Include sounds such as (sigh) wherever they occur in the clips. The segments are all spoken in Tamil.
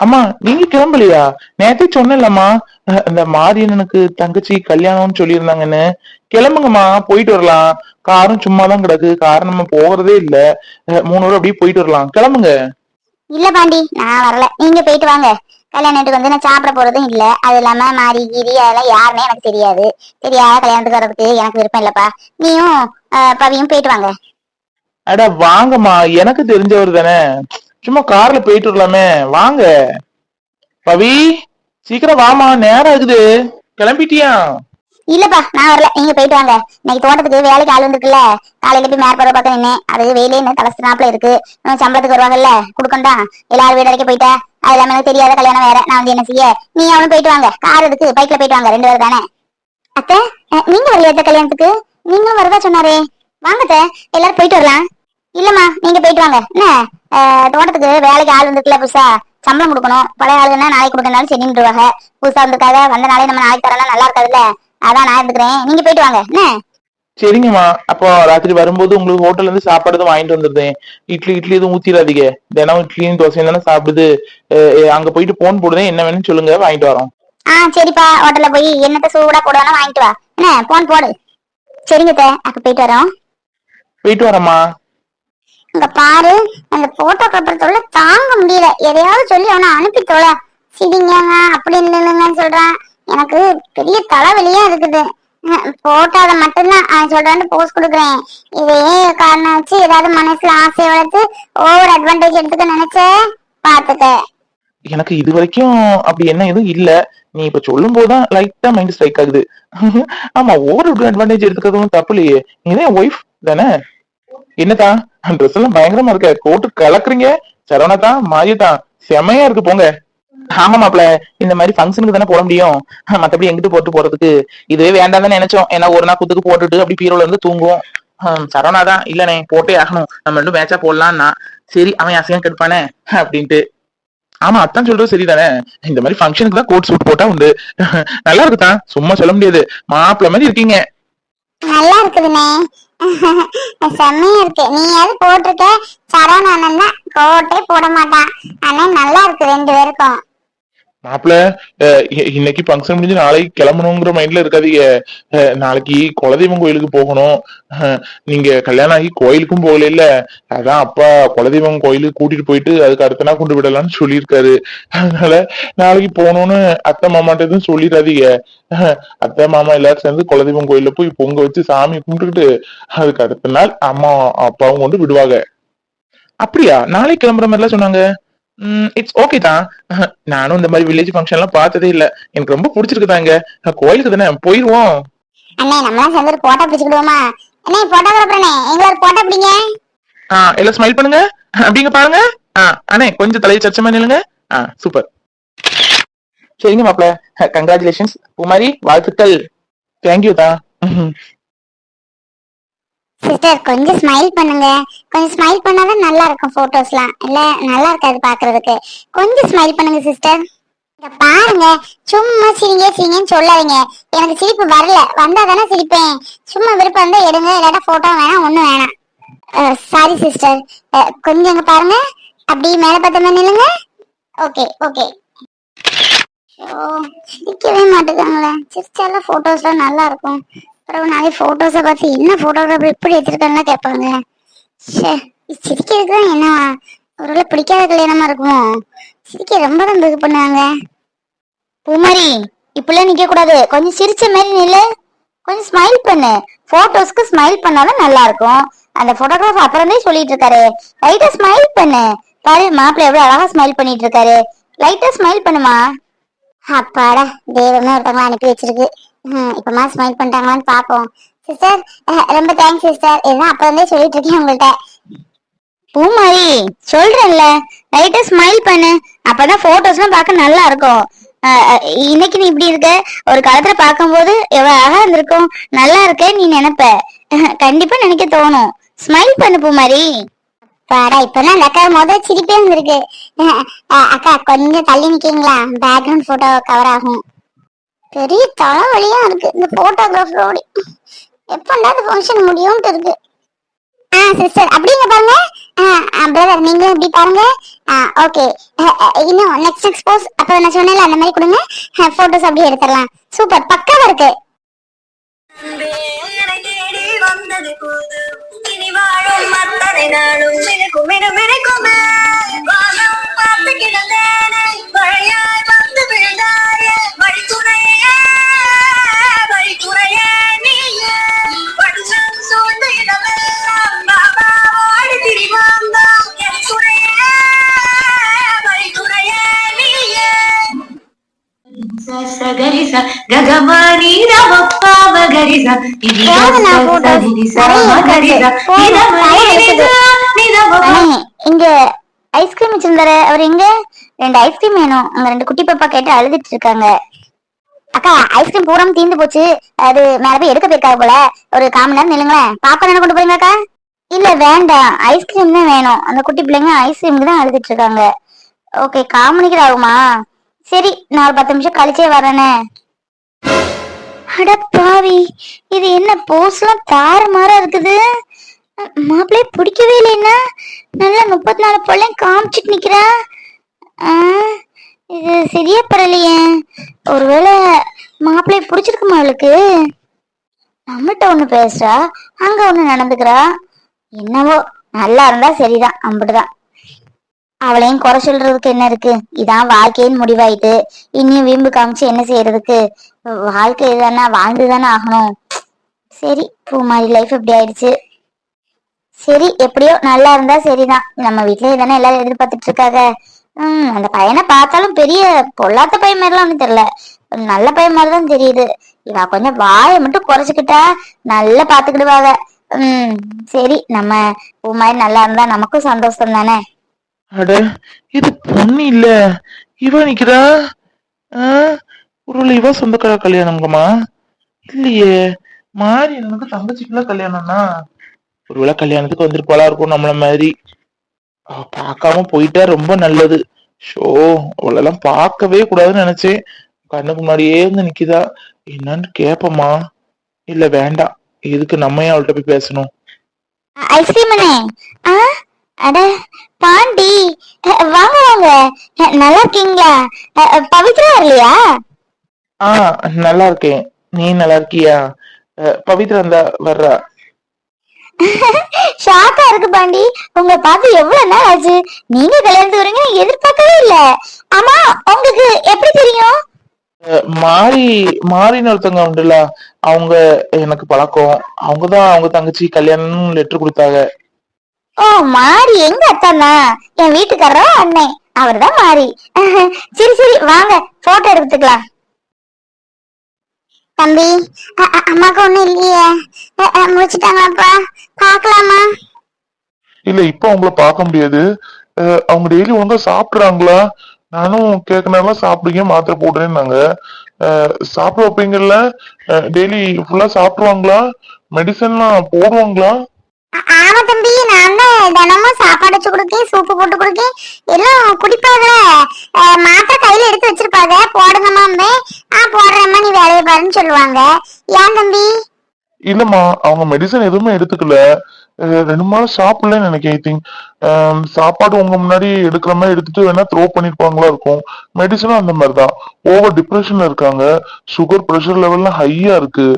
அம்மா நீங்க கிளம்பலையா? நேத்தே சொன்னேன்லம்மா அஹ், இந்த மாரியண்ணனுக்கு தங்கச்சி கல்யாணம்னு சொல்லியிருந்தாங்கன்னு. கிளம்புங்கம்மா போயிட்டு வரலாம். காரும் சும்மா தான் கிடக்கு. கார் நம்ம போகிறதே இல்ல. மூணு வரை அப்படியே போயிட்டு வரலாம். கிளம்புங்க. இல்ல பாண்டி நான் வரல. நீங்க போயிட்டு வாங்க. கல்யாணத்துக்கு வந்து நான் சாப்பிட போறதும் இல்ல. அது இல்லாம மாறி கீரி அதெல்லாம் யாருன்னே எனக்கு தெரியாது. தெரியாத கல்யாணத்துக்கு வர்றதுக்கு எனக்கு விருப்பம் இல்லப்பா. நீயும் பவியும் போயிட்டு வாங்க. அட வாங்கம்மா. எனக்கு தெரிஞ்சவர் தானே. சும்மா கார்ல போயிட்டு வரலாமே. வாங்க. பவி சீக்கிரம் வாமா நேரம் ஆகுது. கிளம்பிட்டியா? இல்லப்பா நான் வரல. நீங்க போயிட்டு வாங்க. இன்னைக்கு தோட்டத்துக்கு வேலைக்கு ஆள் வந்துருக்குல்ல. காலையில போய் மேற்பற பார்க்க நின்னேன். அது வெயிலே இன்னும் தலைஸ்னாப்ல இருக்கு. சம்பளத்துக்கு வருவாங்கல்ல. குடுக்கண்டா எல்லாரும் வீடு வரைக்கும் போயிட்டா. அது எல்லாமே எனக்கு தெரியாத கல்யாணம் வேற. நான் வந்து என்ன செய்ய? நீ அவனும் போயிட்டு வாங்க. கார் இருக்கு பைக்ல போயிட்டு வாங்க. ரெண்டு பேரும் தானே. அத்தை நீங்க வரலையா கல்யாணத்துக்கு? நீங்களும் வரதா சொன்னாரே. வாங்க எல்லாரும் போயிட்டு வரலாம். இல்லம்மா நீங்க போயிட்டு வாங்க. என்ன? தோட்டத்துக்கு வேலைக்கு ஆள் வந்துருக்குல்ல புதுசா? சம்பளம் கொடுக்கணும். பழைய ஆளுங்கன்னா நாளைக்கு கொடுக்கறனாலும் சரின்றுவாங்க புதுசா வந்திருக்காக வந்த நாளே நம்ம நாளைக்கு தரலாம். நல்லா இருக்காதுல்ல? அதான் நான் இருந்துக்கிறேன். நீங்க போயிட்டு வாங்க. என்ன? சரிங்கம்மா. அப்போ ராத்திரி வரும்போது உங்களுக்கு ஹோட்டல்ல இருந்து சாப்பாடு எதுவும் வாங்கிட்டு வந்துருந்தேன் இட்லி இட்லி எதுவும் ஊத்திடாதீங்க. தினம் இட்லியும் தோசையும் தானே சாப்பிடுது. அங்க போயிட்டு போன் போடுதேன் என்ன வேணும்னு சொல்லுங்க. வாங்கிட்டு வரோம். ஆ சரிப்பா. ஹோட்டல்ல போய் என்னத்த சூடா போடுவானா வாங்கிட்டு வா. என்ன? போன் போடு. சரிங்க அப்ப போயிட்டு வரோம். போயிட்டு வரேம்மா. இங்க பாரு அந்த போட்டோ தொல்லை தாங்க முடியல. எதையாவது சொல்லி அவனை அனுப்பி தொலை. சிரிங்க அப்படி இல்லைங்கன்னு சொல்றான். எனக்கு பெரிய தலைவலியா இருக்குது. போட்டோல மட்டும்தான் அவன் சொல்றான்னு போஸ்ட் கொடுக்குறேன். இதே காரணம் வச்சு ஏதாவது மனசுல ஆசையை வளர்த்து ஓவர் அட்வான்டேஜ் எடுத்துக்க நினைச்ச? பாத்துக்க எனக்கு இது வரைக்கும் அப்படி என்ன எதுவும் இல்ல. நீ இப்ப சொல்லும் போதுதான் லைட்டா மைண்ட் ஸ்ட்ரைக் ஆகுது. ஆமா ஓவர் அட்வான்டேஜ் எடுத்துக்கிறதும் தப்பு இல்லையே. நீதான் ஒய்ஃப் தானே? என்னதா ட்ரெஸ் எல்லாம் பயங்கரமா இருக்க. கோட்டு கலக்குறீங்க? சரவணதா மாரியதா செமையா இருக்கு போங்க. ஆமா மாப்ள இந்த மாதிரி ஃபங்க்ஷனுக்கு தானே போட முடியும். மத்தபடி எங்கிட்டு போட்டு போறதுக்கு? இதுவே வேண்டாம் தான் நினைச்சோம். ஏன்னா ஒரு நாள் குத்துக்கு போட்டுட்டு அப்படி பீரோல இருந்து தூங்குவோம். சரவணா தான் இல்லனே போட்டே ஆகணும். நம்ம ரெண்டும் மேட்சா போடலாம்னா சரி அவன் அசையம் கெடுப்பானே அப்படின்ட்டு. ஆமா அத்தான் சொல்றது சரிதானே. இந்த மாதிரி ஃபங்க்ஷனுக்கு தான் கோட் சூட் போட்டா உண்டு. நல்லா இருக்குதான் சும்மா சொல்ல முடியாது. மாப்பிள்ள மாதிரி இருக்கீங்க. நல்லா இருக்குதுண்ணே செம்மையா இருக்கு. நீ போட்டிருக்க போட்டிருக்க அண்ணன் தான் கோட்டே போட மாட்டான் ஆனா நல்லா இருக்கு ரெண்டு பேருக்கும். மாப்பிள்ள இ- இன்னைக்கு ஃபங்க்ஷன் முடிஞ்சு நாளைக்கு கிளம்பணுங்கிற மைண்ட்ல இருக்காதீங்க. நாளைக்கு குலதெய்வம் கோயிலுக்கு போகணும். நீங்க கல்யாணம் ஆகி கோயிலுக்கும் போகல இல்ல அதான் அப்பா குலதெய்வம் கோயிலுக்கு கூட்டிட்டு போயிட்டு அதுக்கு அடுத்த நாள் கொண்டு விடலாம்னு சொல்லியிருக்காரு. அதனால நாளைக்கு போகணும்னு அத்தை மாமாட்ட எதுவும் சொல்லிடாதீங்க. அத்தை மாமா எல்லாரும் சேர்ந்து குலதெய்வம் கோயில போய் பொங்க வச்சு சாமி கும்பிட்டுக்கிட்டு அதுக்கு அடுத்த நாள் அம்மா அப்பாவும் கொண்டு விடுவாங்க. அப்படியா? நாளைக்கு கிளம்புற மாதிரிலாம் சொன்னாங்க. இட்ஸ் ஓகே தான். நானும் இந்த மாதிரி வில்லேஜ் ஃபங்க்ஷன் எல்லாம் பார்த்ததே இல்ல. எனக்கு ரொம்ப பிடிச்சிருக்குதாங்க கோயிலுக்கு தானே? போயிருவோம். அண்ணே நம்மளாம் சேர்ந்து ஒரு போட்டோ பிடிச்சுக்கிடுவோமா? அண்ணே போட்டோகிராஃபர்ண்ணே எங்களை ஒரு போட்டோ பிடிங்க. ஆ எல்லாம் ஸ்மைல் பண்ணுங்க. அப்படிங்க பாருங்க. ஆ அண்ணே கொஞ்சம் தலையை சச்சமா நில்லுங்க. ஆ சூப்பர் சரிங்க மாப்ள கங்க்ராச்சுலேஷன்ஸ் குமாரி வாழ்த்துக்கள். தேங்க்யூ தான். சிஸ்டர் கொஞ்சம் ஸ்மைல் பண்ணுங்க. கொஞ்சம் ஸ்மைல் பண்ணாதான் நல்லா இருக்கும் போட்டோஸ்லாம் இல்ல நல்லா இருக்காது பாக்குறதுக்கு. கொஞ்சம் ஸ்மைல் பண்ணுங்க சிஸ்டர் இங்க பாருங்க. சும்மா சிரிங்க சிரிங்கன்னு சொல்லாதீங்க. எனக்கு சிரிப்பு வரல. வந்தா தானே சிரிப்பேன். சும்மா விருப்பம் இருந்தா எடுங்க. இல்லாட்டா போட்டோ வேணாம் ஒண்ணும் வேணாம். சாரி சிஸ்டர் கொஞ்சம் இங்க பாருங்க. அப்படியே மேல பார்த்த மாதிரி நில்லுங்க. ஓகே ஓகே சிரிக்கவே மாட்டேங்காங்களே சிரிச்சால போட்டோஸ்லாம் நல்லா இருக்கும். அப்புறம் நிறைய ஃபோட்டோஸை பார்த்து என்ன ஃபோட்டோகிராஃபர் இப்படி எடுத்திருக்காங்கன்னா கேட்பாங்க. ஷே சிரிக்கிறதுக்கு தான் என்ன ஒருவேளை பிடிக்காத கல்யாணமா இருக்குமோ? சிரிக்க ரொம்ப தான் இது பண்ணுவாங்க. பூமாரி இப்படிலாம் நிக்க கூடாது கொஞ்சம் சிரிச்ச மாதிரி நில்லு. கொஞ்சம் ஸ்மைல் பண்ணு. போட்டோஸ்க்கு ஸ்மைல் பண்ணாலும் நல்லா இருக்கும் அந்த போட்டோகிராஃபர் அப்புறமே சொல்லிட்டு இருக்காரு. லைட்டா ஸ்மைல் பண்ணு. பாரு மாப்பிள்ள எவ்வளவு அழகா ஸ்மைல் பண்ணிட்டு இருக்காரு. லைட்டா ஸ்மைல் பண்ணுமா? அப்பாடா தெய்வமே ஒருத்தவங்கள அனுப்பி வச்சிருக்கு. இப்பமா ஸ்மைல் பண்ணிட்டாங்களான்னு பாப்போம். சிஸ்டர் ரொம்ப தேங்க்ஸ் சிஸ்டர் இதான் அப்ப இருந்தே சொல்லிட்டு இருக்கேன் உங்கள்கிட்ட பூமாரி சொல்றேன்ல. லைட்டா ஸ்மைல் பண்ணு. அப்பதான் போட்டோஸ்லாம் பார்க்க நல்லா இருக்கும் இன்னைக்கு நீ இப்படி இருக்க? ஒரு காலத்துல பார்க்கும்போது எவ்வளவு அழகா இருந்திருக்கும். நல்லா இருக்க நீ நினைப்ப. கண்டிப்பா நினைக்க தோணும். ஸ்மைல் பண்ணு பூமாரி. பாடா இப்பதான் அந்த அக்கா முதல் சிரிப்பே வந்திருக்கு. அக்கா கொஞ்சம் தள்ளி நிக்கீங்களா பேக்ரவுண்ட் போட்டோ கவர் ஆகும். பெரிய தலைவலியா இருக்கு. இந்த போட்டோகிராஃபரோட எப்பண்டா இந்த ஃபங்க்ஷன் முடியும்ட்டு இருக்கு. ஆ சிஸ்டர் அப்படிங்க பாருங்க. பிரதர் நீங்க இப்படி பாருங்க. ஓகே இன்னும் நெக்ஸ்ட் எக்ஸ்போஸ் அப்போ நான் சொன்னேன்ல அந்த மாதிரி கொடுங்க. போட்டோஸ் அப்படியே எடுத்துடலாம். சூப்பர் பக்காவா இருக்கு. வந்தது போது. இனி வாழும் அத்தனை நாளும் மினுக்கும் மினு மினுக்குமே. வானம் பார்த்து கிடந்தேனே. வழியாய் வந்து விழுந்தாயே. இங்க ஐஸ்கிரீம் வச்சிருந்தாரு அவர் எங்க ரெண்டு ஐஸ்கிரீம் வேணும் அங்க ரெண்டு குட்டி பாப்பா கேட்டு அழுதுட்டு இருக்காங்க அக்கா ஐஸ்கிரீம் பூரம் தீந்து போச்சு அது மேல போய் எடுக்க போயிருக்காரு போல ஒரு கால் மணி நேரம் நில்லுங்களேன் பாப்பா என்ன கொண்டு போறீங்களாக்கா இல்ல வேண்டாம் ஐஸ்கிரீம் தான் வேணும் அந்த குட்டி பிள்ளைங்க ஐஸ்கிரீமுக்கு தான் அழுதுட்டு இருக்காங்க ஓகே கால் மணிக்கு ஆகுமா சரி நான் ஒரு பத்து நிமிஷம் கழிச்சே வரேனே அடப்பாவி பாவி இது என்ன போஸ்லாம் தாறுமாறா இருக்குது? மாப்பிள்ளைய பிடிக்கவே இல்லைன்னா நல்லா முப்பத்தி நாலு பொருளையும் காமிச்சிட்டு நிக்கிறா? இது சரியா பரலையே ஒருவேளை மாப்பிள்ளைய பிடிச்சிருக்குமா அவளுக்கு? நம்மகிட்ட ஒண்ணு பேசுறா அங்க ஒண்ணு நடந்துக்கிறா? என்னவோ நல்லா இருந்தா சரிதான் அம்பிடுதான் அவளையும் குறை சொல்றதுக்கு என்ன இருக்கு? இதான் வாழ்க்கையின் முடிவாயிட்டு இனியும் வீம்பு காமிச்சு என்ன செய்யறதுக்கு? வாழ்க்கை இதுதானே வாழ்ந்துதானே ஆகணும். சரி பூ மாதிரி லைஃப் இப்படி ஆயிடுச்சு. சரி எப்படியோ நல்லா இருந்தா சரிதான். நம்ம வீட்லயே தானே எல்லாரும் எதிர்பார்த்துட்டு இருக்காங்க. உம் அந்த பையனை பார்த்தாலும் பெரிய பொல்லாத்த பையன் மாதிரிலாம் ஒன்றும் தெரியல. ஒரு நல்ல பையன் மாதிரி தான் தெரியுது. இவ கொஞ்சம் வாயை மட்டும் குறைச்சிக்கிட்டா நல்லா பாத்துக்கிடுவாங்க உம் சரி நம்ம பூ மாதிரி நல்லா இருந்தா நமக்கும் சந்தோஷம் தானே அட இது பொண்ணு இல்ல. இவ நிக்கிறா? ஆ, ஒருவேளை இவ சொந்தக்கார கல்யாணம்ங்கம்மா இல்லையே. மாறி எனக்கு தங்கச்சிக்குள்ள கல்யாணம்னா? ஒருவேளை கல்யாணத்துக்கு வந்திருப்பாளா இருக்கும் நம்மள மாதிரி. பார்க்காம போயிட்டா ரொம்ப நல்லது. ஷோ அவளெல்லாம் பார்க்கவே கூடாதுன்னு நினைச்சேன். கண்ணுக்கு முன்னாடியே வந்து நிக்குதா. என்னன்னு கேப்பமா இல்ல வேண்டாம். எதுக்கு நம்ம ஏன் அவள்கிட்ட போய் பேசணும்? ஐஸ்கிரீம் அண்ணே. ஆ? அட பாண்டி வாங்க வாங்க. நல்லா இருக்கீங்களா பவித்ரா இல்லையா ஆ நல்லா இருக்கேன் நீ நல்லா இருக்கியா பவித்ரா இருந்தா வர்றா. (laughs) ஷாக்கா இருக்கு பாண்டி. உங்களை பார்த்து எவ்வளவு நாள் ஆச்சு? நீங்க கல்யாணத்துக்கு வரீங்க எதிர்பார்க்கவே இல்ல. ஆமா உங்களுக்கு எப்படி தெரியும்? மாரி மாரின்னு ஒருத்தவங்க உண்டுல அவங்க எனக்கு பழக்கம். அவங்கதான் அவங்க தங்கச்சி கல்யாணம் லெட்டர் கொடுத்தாங்க. ஓ மாறி. எங்க அத்தானா என் வீட்டுக்காரரோ அண்ணன் அவர்தான் மாறி. (laughs) சரி சரி. வாங்க. போட்டோ எடுத்துக்கலாம். தம்பி அம்மாக்கு ஒண்ணும் இல்லையே. முடிச்சிட்டாங்களாப்பா? பாக்கலாமா இல்ல இப்ப அவங்கள பார்க்க முடியாது. அவங்க டெய்லி ஒழுங்கா சாப்பிடுறாங்களா? நானும் கேட்கனால சாப்பிடுங்க மாத்திரை போடுறேன்னாங்க. சாப்பிட வைப்பீங்கல்ல? டெய்லி ஃபுல்லா சாப்பிடுவாங்களா? மெடிசன்லாம் போடுவாங்களா? ஆமா தம்பி. நான் தினமும் சாப்பாடு வச்சு கொடுக்கேன் சூப்பு போட்டு கொடுக்கேன் எல்லாம் குடிப்பாங்க. மாத்திரை கையில எடுத்து வச்சிருப்பாங்க. போடுங்கம்மா ஆ போடுறேம்மா நீ வேலையை பாருன்னு சொல்லுவாங்க. ஏன் தம்பி? இல்லம்மா அவங்க மெடிசன் எதுவுமே எடுத்துக்கல. ரெண்டு நாள் சாப்பிடலன்னு நினைக்கிறேன் ஐ திங்க் சாப்பாடு உங்க முன்னாடி எடுக்கிற மாதிரி எடுத்துட்டு வேணா த்ரோ பண்ணிருப்பாங்களா இருக்கும். மெடிசனும் அந்த மாதிரி தான். ஓவர் டிப்ரெஷன்ல இருக்காங்க. சுகர் ப்ரெஷர் லெவல்லாம் ஹையா இருக்கு.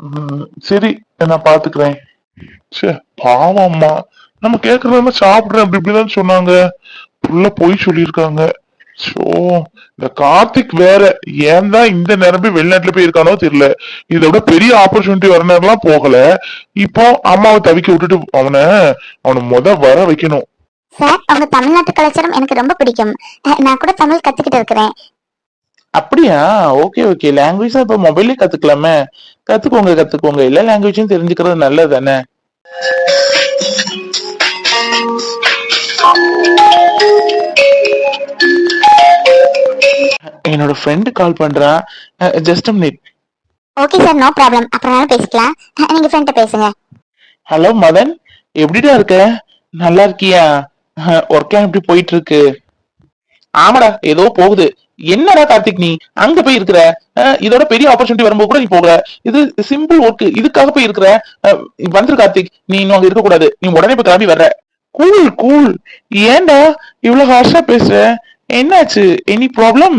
உம் சரி நான் பாத்துக்கிறேன். ச்சே பாவம் நம்ம கேக்குறதா சாப்பிடுறேன். அப்படி இப்படிதான் சொன்னாங்க. புள்ள போய் சொல்லியிருக்காங்க. ஸோ இந்த கார்த்திக் வேற ஏன் தான் இந்த நேரம் போய் வெளிநாட்டுல போய் இருக்கானோ தெரியல. இதை விட பெரிய ஆப்பர்ச்சுனிட்டி வர நேரம்லாம் போகல. இப்போ அம்மாவை தவிக்க விட்டுட்டு அவனை அவனை முத வர வைக்கணும். சார் உங்க தமிழ்நாட்டு கலாச்சாரம் எனக்கு ரொம்ப பிடிக்கும். நான் கூட தமிழ் கத்துக்கிட்டு இருக்கிறேன். அப்படியா? ஓகே ஓகே லாங்குவேஜ் தான் இப்ப மொபைல்லே கத்துக்கலாமே. கத்துக்கோங்க கத்துக்கோங்க. எல்லா லாங்குவேஜும் தெரிஞ்சுக்கிறது நல்லது தானே என்னோட ஃப்ரெண்டு கால் பண்றான் just minute okay sir no problem அப்புறம் பேசிக்கலாம். நீங்க ஃப்ரெண்ட்ட பேசுங்க. ஹலோ மதன். எப்படிடா இருக்க? நல்லா இருக்கியா? ஒர்க்லாம் எப்படி போயிட்டு இருக்கு ஆமாடா ஏதோ போகுது. என்னடா கார்த்திக் நீ? அங்க போய் இருக்கிற? இதோட பெரிய ஆப்பர்ச்சுனிட்டி வரும்போது கூட நீ போகல இது சிம்பிள் ஒர்க் இதுக்காக போய் இருக்கிற? வந்துரு கார்த்திக். நீ இன்னும் அங்க இருக்க கூடாது நீ உடனே போய் கிளம்பி வர்ற. கூல் கூல் ஏன்டா இவ்வளவு ஹார்ஷா பேசுற? என்னாச்சு? எனி ப்ராப்ளம்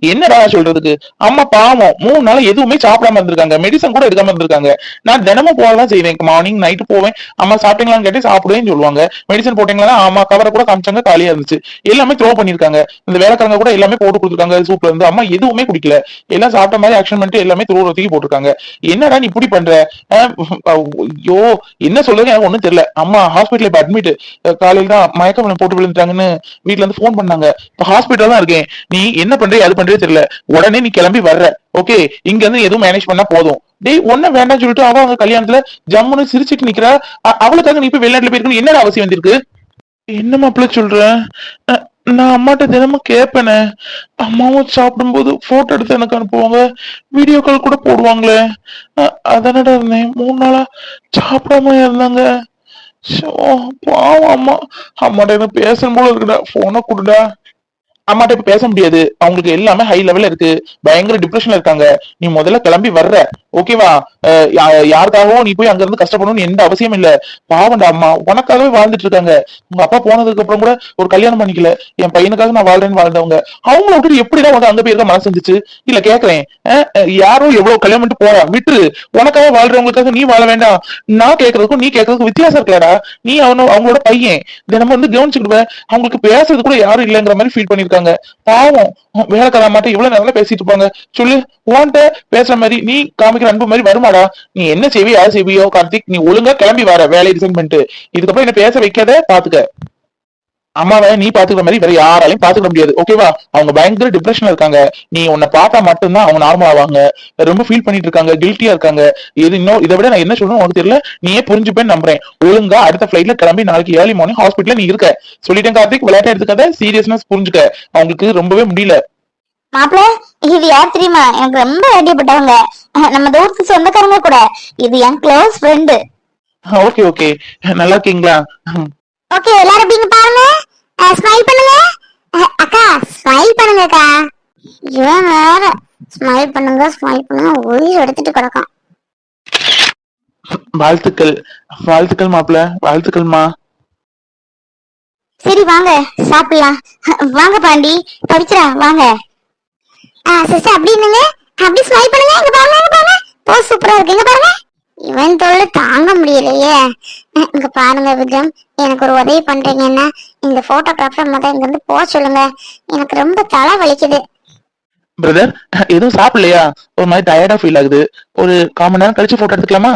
என்னடா சொல்றதுக்கு? அம்மா பாவம். மூணு நாள் எதுவுமே சாப்பிடாம இருந்திருக்காங்க. மெடிசன் கூட எடுக்காம இருந்திருக்காங்க. நான் தினமும் போகலாம் செய்வேன். மார்னிங் நைட்டு போவேன். அம்மா சாப்பிட்டீங்களான்னு கேட்டு சாப்பிடுவேன்னு சொல்லுவாங்க. மெடிசன் போட்டீங்களா? ஆமா கவரை கூட காமிச்சாங்க. காலியா இருந்துச்சு. எல்லாமே த்ரோ பண்ணிருக்காங்க இந்த வேலைக்காரங்க கூட எல்லாமே போட்டு கொடுத்துருக்காங்க. சூப்ல இருந்து அம்மா எதுவுமே குடிக்கல. எல்லாம் சாப்பிட்ட மாதிரி ஆக்ஷன் பண்ணிட்டு எல்லாமே த்ரோ தூக்கி போட்டிருக்காங்க. என்னடா நீ இப்படி பண்ற? அஹ் ஐயோ என்ன சொல்றது எனக்கு ஒண்ணும் தெரியல. அம்மா ஹாஸ்பிட்டல் இப்ப அட்மிட் காலையில தான் மயக்கம் போட்டு விழுந்துட்டாங்கன்னு வீட்டுல இருந்து போன் பண்ணாங்க. இப்ப ஹாஸ்பிட்டல் தான் இருக்கேன். நீ என்ன பண்ற? அது பண்றே தெரியல. உடனே நீ கிளம்பி வர்ற. ஓகே இங்க இருந்து எதுவும் மேனேஜ் பண்ணா போதும். டேய் ஒன்னும் வேண்டாம்னு சொல்லிட்டு அவ அவங்க கல்யாணத்துல ஜம்முன்னு சிரிச்சிட்டு நிக்கிறா. அவளுக்காக நீ இப்ப வெளிநாட்டுல போயிருக்கணும் என்ன அவசியம் வந்திருக்கு? என்ன மாப்பிள்ள சொல்ற? நான் அம்மாட்ட தினமும் கேட்பேனே அம்மாவும் சாப்பிடும்போது போட்டோ எடுத்து எனக்கு அனுப்புவாங்க. வீடியோ கால் கூட போடுவாங்களே. அ- அதானடா இருந்தேன். மூணு நாளா சாப்பிடாம இருந்தாங்க. ஷோ, பாவம் அம்மா. அம்மாட்ட எனக்கு பேசணும் போல இருக்குடா. போனை கொடுடா. அம்மாட்ட இப்ப பேச முடியாது. அவங்களுக்கு எல்லாமே ஹை லெவல்ல இருக்கு. பயங்கர டிப்ரெஷன்ல இருக்காங்க. நீ முதல்ல கிளம்பி வர்ற. ஓகேவா யாருக்காகவும் நீ போய் அங்க இருந்து கஷ்டப்படணும்னு எந்த அவசியம் இல்ல. பாவம்டா அம்மா. உனக்காகவே வாழ்ந்துட்டு இருக்காங்க. உங்க அப்பா போனதுக்கு அப்புறம் கூட ஒரு கல்யாணம் பண்ணிக்கல. என் பையனுக்காக நான் வாழ்றேன்னு வாழ்ந்தவங்க. அவங்கள விட்டுட்டு எப்படிதான் வந்து அங்க போயிருக்க மனசு இருந்துச்சு? இல்ல கேக்குறேன். யாரும் எவ்வளவு கல்யாணம் பண்ணிட்டு போறா? விட்டுரு. உனக்காக வாழ்றவங்களுக்காக நீ வாழ வேண்டாம். நான் கேக்குறதுக்கும் நீ கேக்குறதுக்கும் வித்தியாசம் இருக்கலடா. நீ அவனோ அவங்களோட பையன். தினமும் வந்து கவனிச்சுக்கிடுவேன். அவங்களுக்கு பேசுறது கூட யாரும் இல்லைங்கிற மாதிரி ஃபீல் இருக்காங்க. பாவம். வேலைக்காரன் மட்டும் இவ்வளவு நேரம் பேசிட்டு இருப்பாங்க. சொல்லு உன்கிட்ட பேசுற மாதிரி நீ காமிக்கிற அன்பு மாதிரி வருமாடா? நீ என்ன செய்வியோ யார் செய்வியோ கார்த்திக் நீ ஒழுங்கா கிளம்பி வர வேலையை ரிசைன் பண்ணிட்டு. இதுக்கப்புறம் என்ன பேச வைக்காத பாத்துக்க. அம்மாவை நீ பாத்துக்கிற மாதிரி வேற யாராலையும் பாத்துக்க முடியாது. ஓகேவா அவங்க பயங்கர டிப்ரெஷன்ல இருக்காங்க. நீ உன்னை பார்த்தா மட்டும்தான் அவங்க நார்மல் ஆவாங்க. ரொம்ப ஃபீல் பண்ணிட்டு இருக்காங்க கில்ட்டியா இருக்காங்க. இது இன்னும் இதை விட நான் என்ன சொல்லணும்? உனக்கு தெரியல? நீயே புரிஞ்சுப்பேன்னு நம்புறேன். ஒழுங்கா அடுத்த ஃபிளைட்ல கிளம்பி நாளைக்கு ஏர்லி மார்னிங் ஹாஸ்பிட்டல்ல நீ இருக்க. சொல்லிட்டேன் கார்த்திக் விளையாட்ட எடுத்துக்காத சீரியஸ்னஸ் புரிஞ்சுக்க. அவங்களுக்கு ரொம்பவே முடியல. மாப்பிள்ள இது யார் தெரியுமா? எனக்கு ரொம்ப வேண்டியப்பட்டவங்க. அஹ் நம்ம தூரத்து சொந்தக்காரங்க கூட. இது என் க்ளோஸ் ஃப்ரெண்டு ஓகே ஓகே நல்லா இருக்கீங்களா? ஓகே எல்லாரும் பாருங்க. ஸ்மைல் பண்ணுங்க. அக்கா ஸ்மைல் பண்ணுங்கக்கா. இவன் வேற. ஸ்மைல் பண்ணுங்க ஸ்மைல் பண்ணுங்க. உயிர் எடுத்துட்டு கிடக்கான் வாழ்த்துக்கள். வாழ்த்துக்கள் மாப்பிள்ள. வாழ்த்துக்கள்மா. சரி வாங்க. சாப்பிடலாம். வாங்க பாண்டி. பவித்ரா வாங்க. சிஸ்டர் அப்படி என்னங்க? அப்படி ஸ்மைல் பண்ணுங்க. இங்க பாருங்க இங்க பாருங்க. போ சூப்பரா இருக்கு. இங்க பாருங்க. இவன் தொழில் தாங்க முடியலையே. இங்க பாருங்க விக்ரம் எனக்கு ஒரு உதவி பண்றீங்கன்னா இந்த போட்டோகிராஃபர் முத இங்க இருந்து போக சொல்லுங்க. எனக்கு ரொம்ப தலை வலிக்குது. பிரதர் எதுவும் சாப்பிடலையா? ஒரு மாதிரி டயர்டா ஃபீல் ஆகுது. ஒரு காமன் நேரம் கழிச்சு போட்டோ எடுத்துக்கலாமா?